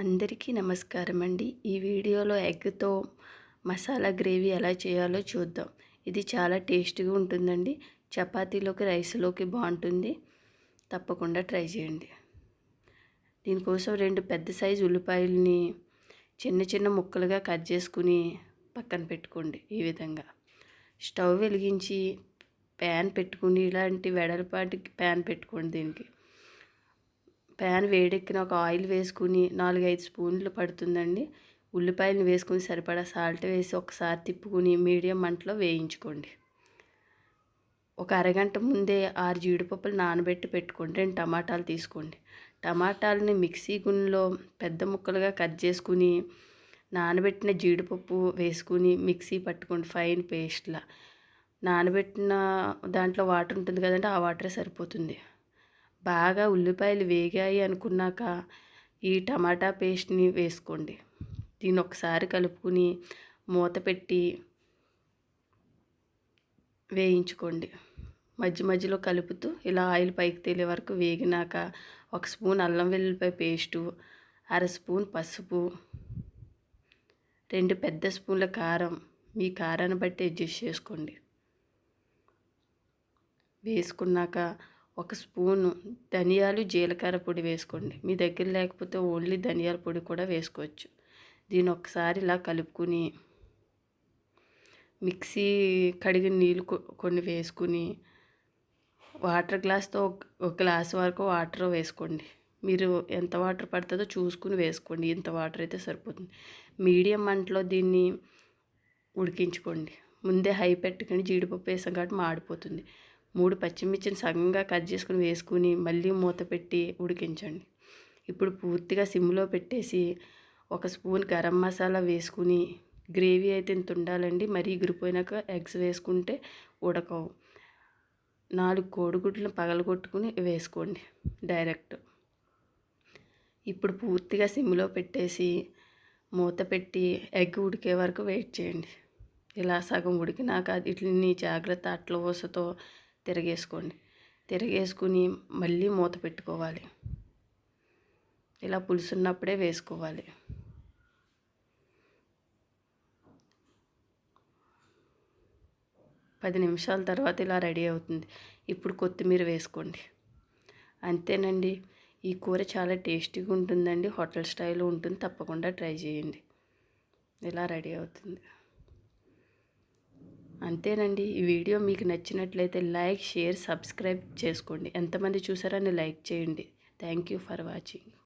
అందరికీ నమస్కారం అండి ఈ వీడియోలో ఎగ్తో మసాలా గ్రేవీ ఎలా చేయాలో చూద్దాం. ఇది చాలా టేస్టీగా ఉంటుందండి. చపాతీలోకి రైస్లోకి బాగుంటుంది. తప్పకుండా ట్రై చేయండి. దీనికోసం రెండు పెద్ద సైజు ఉల్లిపాయలని చిన్న చిన్న ముక్కలుగా కట్ చేసుకుని పక్కన పెట్టుకోండి ఈ విధంగా. స్టవ్ వెలిగించి ప్యాన్ పెట్టుకుని ఇలాంటి వెడల్పాటి ప్యాన్ పెట్టుకోండి దీనికి. ప్యాన్ వేడెక్కిన ఒక ఆయిల్ వేసుకుని నాలుగైదు స్పూన్లు పడుతుందండి. ఉల్లిపాయలను వేసుకుని సరిపడా సాల్ట్ వేసి ఒకసారి తిప్పుకుని మీడియం మంటలో వేయించుకోండి. ఒక అరగంట ముందే ఆరు జీడిపప్పులు నానబెట్టి పెట్టుకోండి రెండు టమాటాలు తీసుకోండి. టమాటాలని మిక్సీ గున్నెలో పెద్ద ముక్కలుగా కట్ చేసుకుని నానబెట్టిన జీడిపప్పు వేసుకుని మిక్సీ పట్టుకోండి ఫైన్ పేస్ట్లా. నానబెట్టిన దాంట్లో వాటర్ ఉంటుంది కదంటే ఆ వాటరే సరిపోతుంది. బాగా ఉల్లిపాయలు వేగాయి అనుకున్నాక ఈ టమాటా పేస్ట్ని వేసుకోండి. దీన్ని ఒకసారి కలుపుకుని మూత పెట్టి వేయించుకోండి. మధ్య మధ్యలో కలుపుతూ ఇలా ఆయిల్ పైకి తేలే వరకు వేగినాక ఒక స్పూన్ అల్లం వెల్లుల్లిపాయ పేస్టు అర స్పూన్ పసుపు రెండు పెద్ద స్పూన్ల కారం మీ కారాన్ని బట్టి అడ్జస్ట్ చేసుకోండి. వేసుకున్నాక ఒక స్పూను ధనియాలు జీలకర్ర పొడి వేసుకోండి. మీ దగ్గర లేకపోతే ఓన్లీ ధనియాల పొడి కూడా వేసుకోవచ్చు. దీన్ని ఒకసారి ఇలా కలుపుకుని మిక్సీ కడిగిన నీళ్ళు కొన్ని వేసుకుని వాటర్ గ్లాస్తో ఒక గ్లాస్ వరకు వాటర్ వేసుకోండి. మీరు ఎంత వాటర్ పడుతుందో చూసుకుని వేసుకోండి. ఇంత వాటర్ అయితే సరిపోతుంది. మీడియం మంటలో దీన్ని ఉడికించుకోండి. ముందే హై పెట్టుకుని జీడిపప్పు వేసాం కాబట్టి మాడిపోతుంది. మూడు పచ్చిమిర్చిని సగంగా కట్ చేసుకుని వేసుకుని మళ్ళీ మూత పెట్టి ఉడికించండి. ఇప్పుడు పూర్తిగా సిమ్లో పెట్టేసి ఒక స్పూన్ గరం మసాలా వేసుకుని గ్రేవీ అయితే ఇంత ఉండాలండి మరీ ఎగిరిపోయినాక ఎగ్స్ వేసుకుంటే ఉడకవు. నాలుగు కోడిగుడ్లను పగలగొట్టుకుని వేసుకోండి డైరెక్ట్. ఇప్పుడు పూర్తిగా సిమ్లో పెట్టేసి మూత పెట్టి ఎగ్ ఉడికే వరకు వెయిట్ చేయండి. ఇలా సగం ఉడికినాక వీటిని జాగ్రత్త అట్ల ఊసతో తిరగేసుకోండి. తిరగేసుకుని మళ్ళీ మూత పెట్టుకోవాలి. ఇలా పులుసున్నప్పుడే వేసుకోవాలి. పది నిమిషాల తర్వాత ఇలా రెడీ అవుతుంది. ఇప్పుడు కొత్తిమీర వేసుకోండి. అంతేనండి. ఈ కూర చాలా టేస్టీగా ఉంటుందండి. హోటల్ స్టైల్ ఉంటుంది. తప్పకుండా ట్రై చేయండి. ఇలా రెడీ అవుతుంది. అంతేనండి. ఈ వీడియో మీకు నచ్చినట్లయితే లైక్ షేర్ సబ్స్క్రైబ్ చేసుకోండి. ఎంతమంది చూసారని లైక్ చేయండి. Thank you for watching.